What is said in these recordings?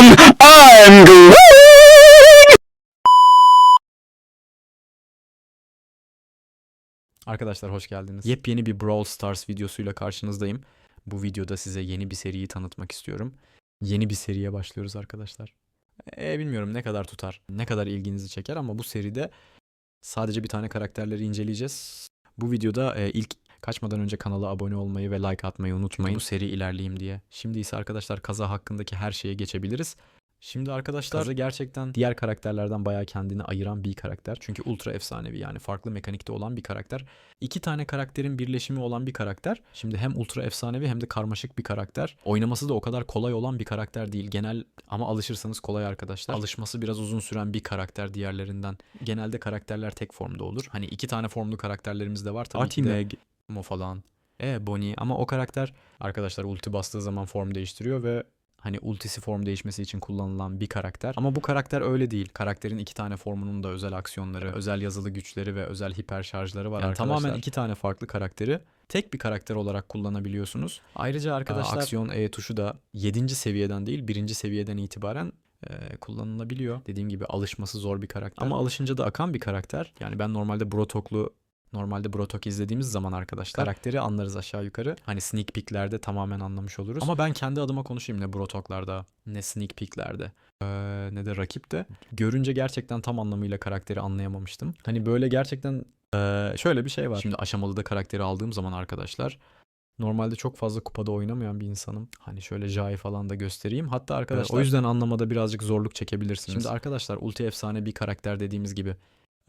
I'm Groot! Arkadaşlar hoş geldiniz. Yepyeni bir Brawl Stars videosuyla karşınızdayım. Bu videoda size yeni bir seriyi tanıtmak istiyorum. Yeni bir seriye başlıyoruz arkadaşlar. E, bilmiyorum ne kadar tutar, ne kadar ilginizi çeker ama bu seride sadece bir tane karakterleri inceleyeceğiz. Bu videoda e, ilk kaçmadan önce kanala abone olmayı ve like atmayı unutmayın. Bu seri ilerleyeyim diye. Şimdi ise arkadaşlar kaza hakkındaki her şeye geçebiliriz. Şimdi arkadaşlar Kaza gerçekten diğer karakterlerden bayağı kendini ayıran bir karakter. Çünkü ultra efsanevi yani farklı mekanikte olan bir karakter. İki tane karakterin birleşimi olan bir karakter. Şimdi hem ultra efsanevi hem de karmaşık bir karakter. Oynaması da o kadar kolay olan bir karakter değil. Genel ama alışırsanız kolay arkadaşlar. Alışması biraz uzun süren bir karakter diğerlerinden. Genelde karakterler tek formda olur. Hani iki tane formlu karakterlerimiz de var tabii ki de. Mo falan. E Bonnie ama o karakter arkadaşlar ulti bastığı zaman form değiştiriyor ve hani ultisi form değişmesi için kullanılan bir karakter. Ama bu karakter öyle değil. Karakterin iki tane formunun da özel aksiyonları, özel yazılı güçleri ve özel hiper şarjları var Yani arkadaşlar. tamamen iki tane farklı karakteri tek bir karakter olarak kullanabiliyorsunuz. Ayrıca arkadaşlar aksiyon E tuşu da 7. seviyeden değil 1. seviyeden itibaren e, kullanılabiliyor. Dediğim gibi alışması zor bir karakter. Ama alışınca da akan bir karakter. Yani ben normalde Brotok'lu Normalde Brotok izlediğimiz zaman arkadaşlar karakteri anlarız aşağı yukarı. Hani sneak peeklerde tamamen anlamış oluruz. Ama ben kendi adıma konuşayım ne Brotok'larda ne sneak peeklerde ee, ne de rakipte. Görünce gerçekten tam anlamıyla karakteri anlayamamıştım. Hani böyle gerçekten ee, şöyle bir şey var. Şimdi aşamalı da karakteri aldığım zaman arkadaşlar Normalde çok fazla kupada oynamayan bir insanım. Hani şöyle Jai falan da göstereyim. Hatta arkadaşlar o yüzden anlamada birazcık zorluk çekebilirsiniz. Şimdi arkadaşlar ulti efsane bir karakter dediğimiz gibi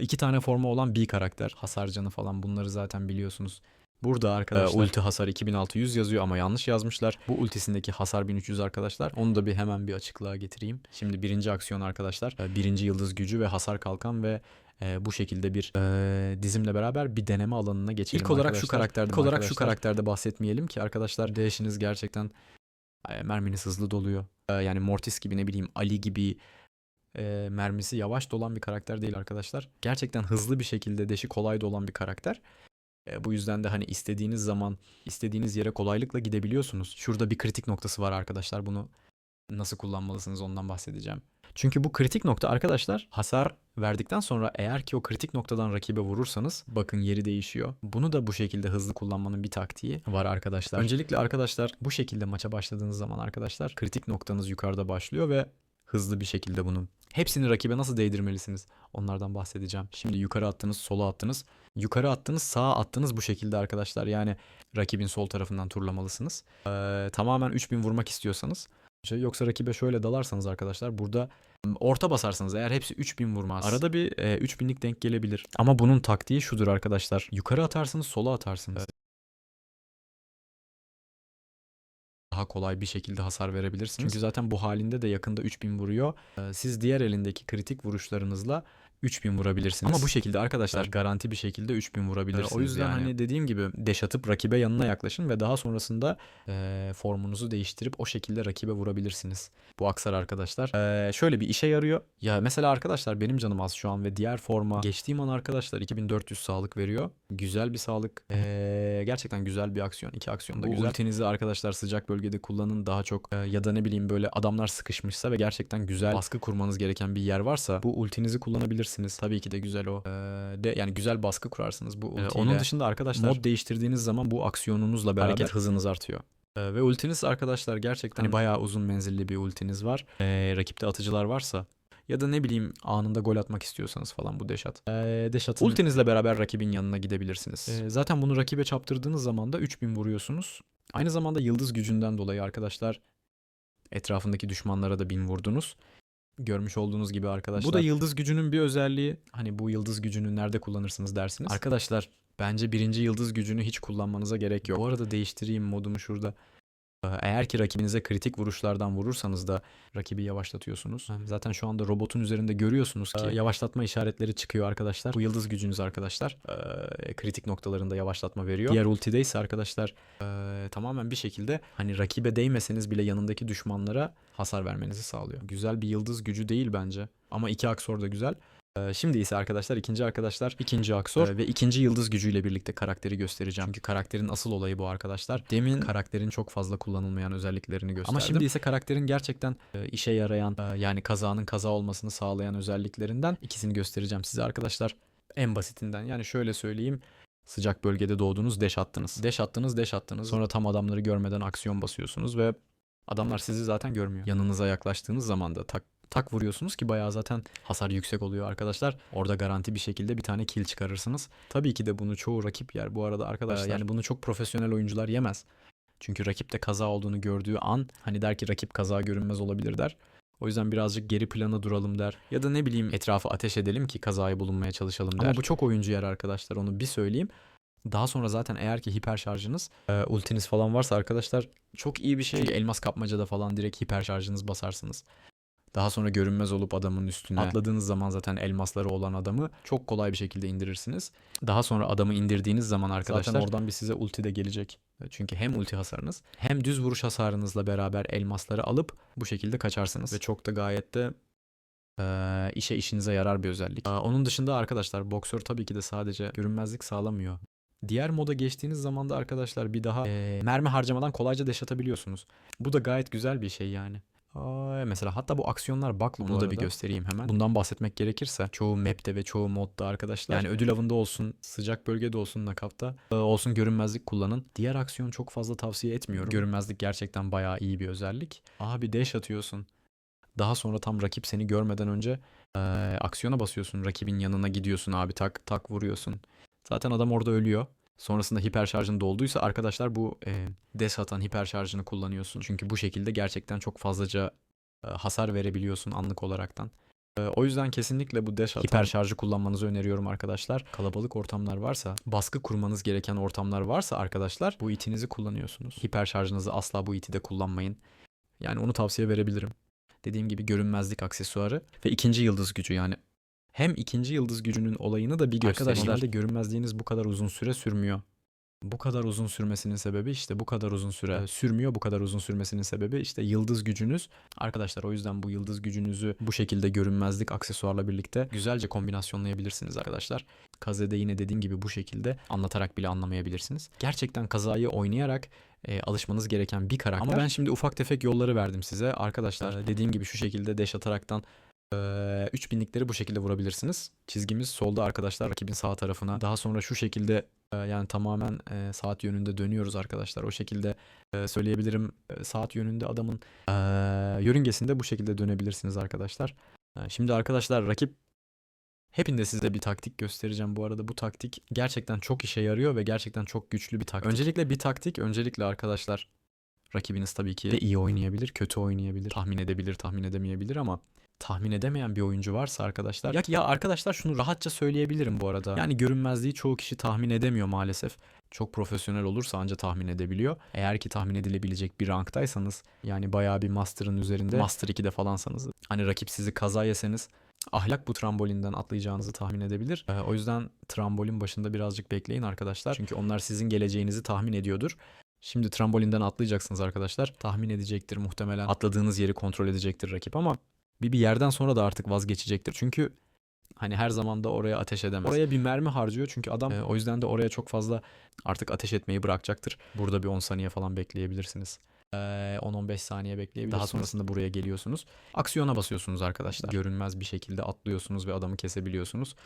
iki tane forma olan bir karakter. Hasar canı falan bunları zaten biliyorsunuz. Burada arkadaşlar ulti hasar 2600 yazıyor ama yanlış yazmışlar. Bu ultisindeki hasar 1300 arkadaşlar. Onu da bir hemen bir açıklığa getireyim. Şimdi birinci aksiyon arkadaşlar. e, Birinci yıldız gücü ve hasar kalkan ve e, bu şekilde bir e, dizimle beraber bir deneme alanına geçelim İlk olarak şu arkadaşlar. karakterde İlk olarak şu arkadaşlar. karakterde bahsetmeyelim ki arkadaşlar değişiniz gerçekten e, merminiz hızlı doluyor. E, yani Mortis gibi ne bileyim Ali gibi e, mermisi yavaş dolan bir karakter değil arkadaşlar. Gerçekten hızlı bir şekilde deşi kolay dolan bir karakter. E, bu yüzden de hani istediğiniz zaman istediğiniz yere kolaylıkla gidebiliyorsunuz. Şurada bir kritik noktası var arkadaşlar. Bunu nasıl kullanmalısınız ondan bahsedeceğim. Çünkü bu kritik nokta arkadaşlar hasar verdikten sonra eğer ki o kritik noktadan rakibe vurursanız bakın yeri değişiyor. Bunu da bu şekilde hızlı kullanmanın bir taktiği var arkadaşlar. Öncelikle arkadaşlar bu şekilde maça başladığınız zaman arkadaşlar kritik noktanız yukarıda başlıyor ve hızlı bir şekilde bunun hepsini rakibe nasıl değdirmelisiniz onlardan bahsedeceğim. Şimdi yukarı attınız, sola attınız. Yukarı attınız, sağa attınız bu şekilde arkadaşlar. Yani rakibin sol tarafından turlamalısınız. Ee, tamamen 3000 vurmak istiyorsanız Yoksa rakibe şöyle dalarsanız arkadaşlar burada orta basarsanız eğer hepsi 3000 vurmaz. Arada bir e, 3000'lik denk gelebilir. Ama bunun taktiği şudur arkadaşlar. Yukarı atarsınız sola atarsınız. Daha kolay bir şekilde hasar verebilirsiniz. Çünkü zaten bu halinde de yakında 3000 vuruyor. Ee, Siz diğer elindeki kritik vuruşlarınızla 3000 vurabilirsiniz. Ama bu şekilde arkadaşlar garanti bir şekilde 3000 vurabilirsiniz. o yüzden yani. hani dediğim gibi deş atıp rakibe yanına yaklaşın ve daha sonrasında e, formunuzu değiştirip o şekilde rakibe vurabilirsiniz. Bu aksar arkadaşlar. E, şöyle bir işe yarıyor. Ya mesela arkadaşlar benim canım az şu an ve diğer forma geçtiğim an arkadaşlar 2400 sağlık veriyor. Güzel bir sağlık. E, gerçekten güzel bir aksiyon. İki aksiyon da Bu güzel. Ultinizi arkadaşlar sıcak bölgede kullanın daha çok e, ya da ne bileyim böyle adamlar sıkışmışsa ve gerçekten güzel baskı kurmanız gereken bir yer varsa bu ultinizi kullanabilirsiniz. Tabii ki de güzel o. E, de yani güzel baskı kurarsınız bu ultiyle. onun dışında arkadaşlar mod değiştirdiğiniz zaman bu aksiyonunuzla beraber hareket hızınız artıyor. E, ve ultiniz arkadaşlar gerçekten hani bayağı uzun menzilli bir ultiniz var. E, rakipte atıcılar varsa ya da ne bileyim anında gol atmak istiyorsanız falan bu deşat. Ee, deşatın ultinizle beraber rakibin yanına gidebilirsiniz. Ee, zaten bunu rakibe çaptırdığınız zaman da 3000 vuruyorsunuz. Aynı zamanda yıldız gücünden dolayı arkadaşlar etrafındaki düşmanlara da 1000 vurdunuz. Görmüş olduğunuz gibi arkadaşlar. Bu da yıldız gücünün bir özelliği. Hani bu yıldız gücünü nerede kullanırsınız dersiniz. Arkadaşlar bence birinci yıldız gücünü hiç kullanmanıza gerek yok. Bu arada değiştireyim modumu şurada. Ee, Eğer ki rakibinize kritik vuruşlardan vurursanız da rakibi yavaşlatıyorsunuz. Zaten şu anda robotun üzerinde görüyorsunuz ki yavaşlatma işaretleri çıkıyor arkadaşlar. Bu yıldız gücünüz arkadaşlar. Ee, kritik noktalarında yavaşlatma veriyor. Diğer ultide ise arkadaşlar ee, tamamen bir şekilde hani rakibe değmeseniz bile yanındaki düşmanlara hasar vermenizi sağlıyor. Güzel bir yıldız gücü değil bence. Ama iki aksor da güzel. Ee, Şimdi ise arkadaşlar ikinci arkadaşlar ikinci Aksor ee, ve ikinci yıldız gücüyle birlikte karakteri göstereceğim. Çünkü karakterin asıl olayı bu arkadaşlar. Demin karakterin çok fazla kullanılmayan özelliklerini gösterdim. Ama şimdi ise karakterin gerçekten e, işe yarayan e, yani kazanın kaza olmasını sağlayan özelliklerinden ikisini göstereceğim size arkadaşlar. En basitinden yani şöyle söyleyeyim. Sıcak bölgede doğdunuz, deş attınız. Deş attınız, deş attınız. Sonra tam adamları görmeden aksiyon basıyorsunuz ve adamlar sizi zaten görmüyor. Yanınıza yaklaştığınız zaman da tak tak vuruyorsunuz ki bayağı zaten hasar yüksek oluyor arkadaşlar. Orada garanti bir şekilde bir tane kill çıkarırsınız. Tabii ki de bunu çoğu rakip yer bu arada arkadaşlar. Yani bunu çok profesyonel oyuncular yemez. Çünkü rakipte kaza olduğunu gördüğü an hani der ki rakip kaza görünmez olabilir der. O yüzden birazcık geri plana duralım der. Ya da ne bileyim etrafı ateş edelim ki kazayı bulunmaya çalışalım der. Ama bu çok oyuncu yer arkadaşlar onu bir söyleyeyim. Daha sonra zaten eğer ki hiper şarjınız, e, ultiniz falan varsa arkadaşlar çok iyi bir şey. Çünkü elmas kapmacada falan direkt hiper şarjınız basarsınız. Daha sonra görünmez olup adamın üstüne atladığınız zaman zaten elmasları olan adamı çok kolay bir şekilde indirirsiniz. Daha sonra adamı indirdiğiniz zaman arkadaşlar zaten oradan bir size ulti de gelecek. Çünkü hem ulti hasarınız hem düz vuruş hasarınızla beraber elmasları alıp bu şekilde kaçarsınız. Ve çok da gayet de e, işe işinize yarar bir özellik. onun dışında arkadaşlar boksör tabii ki de sadece görünmezlik sağlamıyor. Diğer moda geçtiğiniz zaman da arkadaşlar bir daha e, mermi harcamadan kolayca deş atabiliyorsunuz. Bu da gayet güzel bir şey yani. Mesela hatta bu aksiyonlar baklı bunu da bir göstereyim hemen. Bundan bahsetmek gerekirse çoğu map'te ve çoğu modda arkadaşlar yani ödül avında olsun, sıcak bölgede olsun, nakapta olsun görünmezlik kullanın. Diğer aksiyon çok fazla tavsiye etmiyorum. Görünmezlik gerçekten bayağı iyi bir özellik. Abi dash atıyorsun. Daha sonra tam rakip seni görmeden önce e, aksiyona basıyorsun. Rakibin yanına gidiyorsun abi tak tak vuruyorsun. Zaten adam orada ölüyor. Sonrasında hiper şarjın dolduysa arkadaşlar bu e, des atan hiper şarjını kullanıyorsun. Çünkü bu şekilde gerçekten çok fazlaca e, hasar verebiliyorsun anlık olaraktan. E, o yüzden kesinlikle bu dash atan hiper şarjı kullanmanızı öneriyorum arkadaşlar. Kalabalık ortamlar varsa, baskı kurmanız gereken ortamlar varsa arkadaşlar bu itinizi kullanıyorsunuz. Hiper şarjınızı asla bu iti de kullanmayın. Yani onu tavsiye verebilirim. Dediğim gibi görünmezlik aksesuarı ve ikinci yıldız gücü yani hem ikinci yıldız gücünün olayını da bir göstereyim. Arkadaşlar görünmezliğiniz bu kadar uzun süre sürmüyor. Bu kadar uzun sürmesinin sebebi işte bu kadar uzun süre sürmüyor. Bu kadar uzun sürmesinin sebebi işte yıldız gücünüz. Arkadaşlar o yüzden bu yıldız gücünüzü bu şekilde görünmezlik aksesuarla birlikte güzelce kombinasyonlayabilirsiniz arkadaşlar. Kazede yine dediğim gibi bu şekilde anlatarak bile anlamayabilirsiniz. Gerçekten kazayı oynayarak e, alışmanız gereken bir karakter. Ama ben şimdi ufak tefek yolları verdim size. Arkadaşlar dediğim gibi şu şekilde deş ataraktan 3000'likleri bu şekilde vurabilirsiniz. Çizgimiz solda arkadaşlar rakibin sağ tarafına. Daha sonra şu şekilde yani tamamen saat yönünde dönüyoruz arkadaşlar. O şekilde söyleyebilirim. Saat yönünde adamın yörüngesinde bu şekilde dönebilirsiniz arkadaşlar. Şimdi arkadaşlar rakip Hepinde size bir taktik göstereceğim bu arada. Bu taktik gerçekten çok işe yarıyor ve gerçekten çok güçlü bir taktik. Öncelikle bir taktik, öncelikle arkadaşlar rakibiniz tabii ki de iyi oynayabilir, kötü oynayabilir, tahmin edebilir, tahmin edemeyebilir ama tahmin edemeyen bir oyuncu varsa arkadaşlar. Ya, ya arkadaşlar şunu rahatça söyleyebilirim bu arada. Yani görünmezliği çoğu kişi tahmin edemiyor maalesef. Çok profesyonel olursa anca tahmin edebiliyor. Eğer ki tahmin edilebilecek bir ranktaysanız yani bayağı bir master'ın üzerinde master 2'de falansanız hani rakip sizi kaza yeseniz ahlak bu trambolinden atlayacağınızı tahmin edebilir. Ee, o yüzden trambolin başında birazcık bekleyin arkadaşlar. Çünkü onlar sizin geleceğinizi tahmin ediyordur. Şimdi trambolinden atlayacaksınız arkadaşlar. Tahmin edecektir muhtemelen. Atladığınız yeri kontrol edecektir rakip ama bir bir yerden sonra da artık vazgeçecektir. Çünkü hani her zaman da oraya ateş edemez. Oraya bir mermi harcıyor çünkü adam e, o yüzden de oraya çok fazla artık ateş etmeyi bırakacaktır. Burada bir 10 saniye falan bekleyebilirsiniz. E, 10-15 saniye bekleyebilirsiniz. Daha sonrasında buraya geliyorsunuz. Aksiyona basıyorsunuz arkadaşlar. Görünmez bir şekilde atlıyorsunuz ve adamı kesebiliyorsunuz.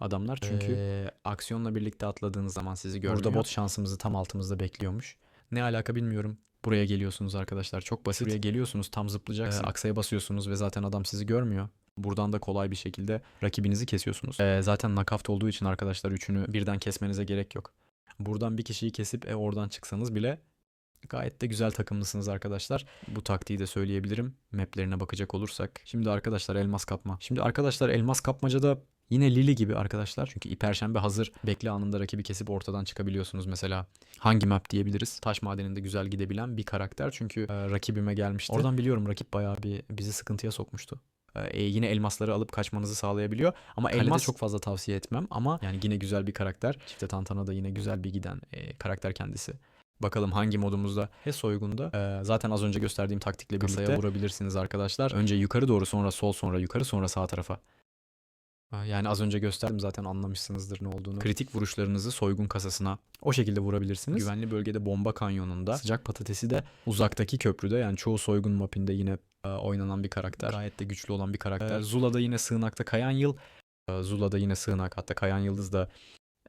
Adamlar çünkü ee, aksiyonla birlikte atladığınız zaman sizi görmüyor. Burada bot şansımızı tam altımızda bekliyormuş. Ne alaka bilmiyorum. Buraya geliyorsunuz arkadaşlar. Çok basit. Buraya geliyorsunuz tam zıplayacaksınız. Ee, aksaya basıyorsunuz ve zaten adam sizi görmüyor. Buradan da kolay bir şekilde rakibinizi kesiyorsunuz. Ee, zaten nakavt olduğu için arkadaşlar üçünü birden kesmenize gerek yok. Buradan bir kişiyi kesip e, oradan çıksanız bile gayet de güzel takımlısınız arkadaşlar. Bu taktiği de söyleyebilirim. Maplerine bakacak olursak. Şimdi arkadaşlar elmas kapma. Şimdi arkadaşlar elmas kapmacada Yine Lili gibi arkadaşlar. Çünkü İperşembe hazır bekle anında rakibi kesip ortadan çıkabiliyorsunuz mesela. Hangi map diyebiliriz? Taş madeninde güzel gidebilen bir karakter. Çünkü e, rakibime gelmişti. Oradan biliyorum rakip bayağı bir bizi sıkıntıya sokmuştu. E, yine elmasları alıp kaçmanızı sağlayabiliyor. Ama Kalede elmas çok fazla tavsiye etmem. Ama yani yine güzel bir karakter. Çifte Tantana da yine güzel bir giden e, karakter kendisi. Bakalım hangi modumuzda? He soygunda. Ee, zaten az önce gösterdiğim taktikle birlikte vurabilirsiniz arkadaşlar. Önce yukarı doğru sonra sol sonra yukarı sonra sağ tarafa Yani az önce gösterdim zaten anlamışsınızdır ne olduğunu. Kritik vuruşlarınızı soygun kasasına o şekilde vurabilirsiniz. Güvenli bölgede bomba kanyonunda. Sıcak patatesi de uzaktaki köprüde yani çoğu soygun mapinde yine e, oynanan bir karakter. Gayet de güçlü olan bir karakter. Zula'da yine sığınakta kayan yıl. E, Zula'da yine sığınak hatta kayan yıldız da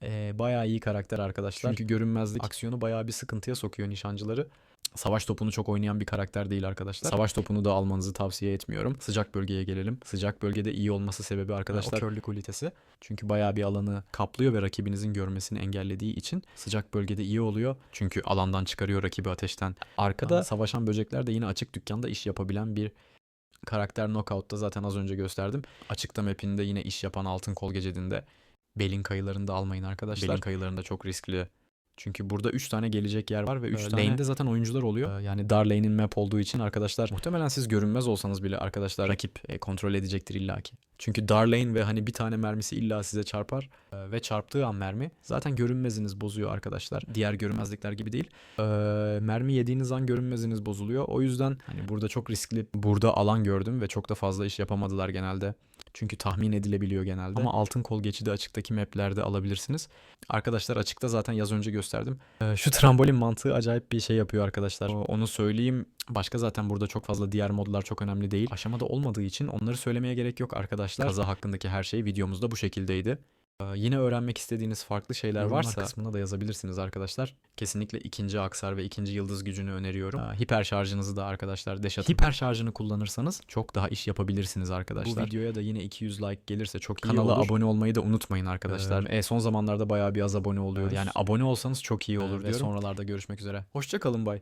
e, bayağı iyi karakter arkadaşlar. Çünkü görünmezlik aksiyonu bayağı bir sıkıntıya sokuyor nişancıları. Savaş topunu çok oynayan bir karakter değil arkadaşlar. Savaş topunu da almanızı tavsiye etmiyorum. Sıcak bölgeye gelelim. Sıcak bölgede iyi olması sebebi arkadaşlar o körlük ulitesi. Çünkü bayağı bir alanı kaplıyor ve rakibinizin görmesini engellediği için sıcak bölgede iyi oluyor. Çünkü alandan çıkarıyor rakibi ateşten. Arkada savaşan böcekler de yine açık dükkanda iş yapabilen bir karakter Knockout'ta zaten az önce gösterdim. Açıkta mapinde yine iş yapan altın kol gecedinde belin kayılarını da almayın arkadaşlar. Belin kayılarında çok riskli. Çünkü burada 3 tane gelecek yer var ve 3 tane lane'de zaten oyuncular oluyor. Ee, Yani dar lane'in map olduğu için arkadaşlar muhtemelen siz görünmez olsanız bile arkadaşlar rakip e, kontrol edecektir illaki. Çünkü dar lane ve hani bir tane mermisi illa size çarpar Ee, ve çarptığı an mermi zaten görünmeziniz bozuyor arkadaşlar. Diğer görünmezlikler gibi değil. Ee, mermi yediğiniz an görünmeziniz bozuluyor. O yüzden hani burada çok riskli burada alan gördüm ve çok da fazla iş yapamadılar genelde. Çünkü tahmin edilebiliyor genelde. Ama altın kol geçidi açıktaki maplerde alabilirsiniz. Arkadaşlar açıkta zaten yaz önce gösterdim. Ee, şu trambolin mantığı acayip bir şey yapıyor arkadaşlar. O- Onu söyleyeyim. Başka zaten burada çok fazla diğer modlar çok önemli değil. Aşamada olmadığı için onları söylemeye gerek yok arkadaşlar. Kaza hakkındaki her şey videomuzda bu şekildeydi. Ee, yine öğrenmek istediğiniz farklı şeyler Yorumlar varsa kısmına da yazabilirsiniz arkadaşlar. Kesinlikle ikinci aksar ve ikinci yıldız gücünü öneriyorum. Ee, hiper şarjınızı da arkadaşlar deş atın. Hiper şarjını kullanırsanız çok daha iş yapabilirsiniz arkadaşlar. Bu videoya da yine 200 like gelirse çok iyi Kanala olur. abone olmayı da unutmayın arkadaşlar. E, son zamanlarda bayağı bir az abone oluyor. Yani abone olsanız çok iyi olur Ee, diyorum. Ve sonralarda görüşmek üzere. Hoşçakalın bay.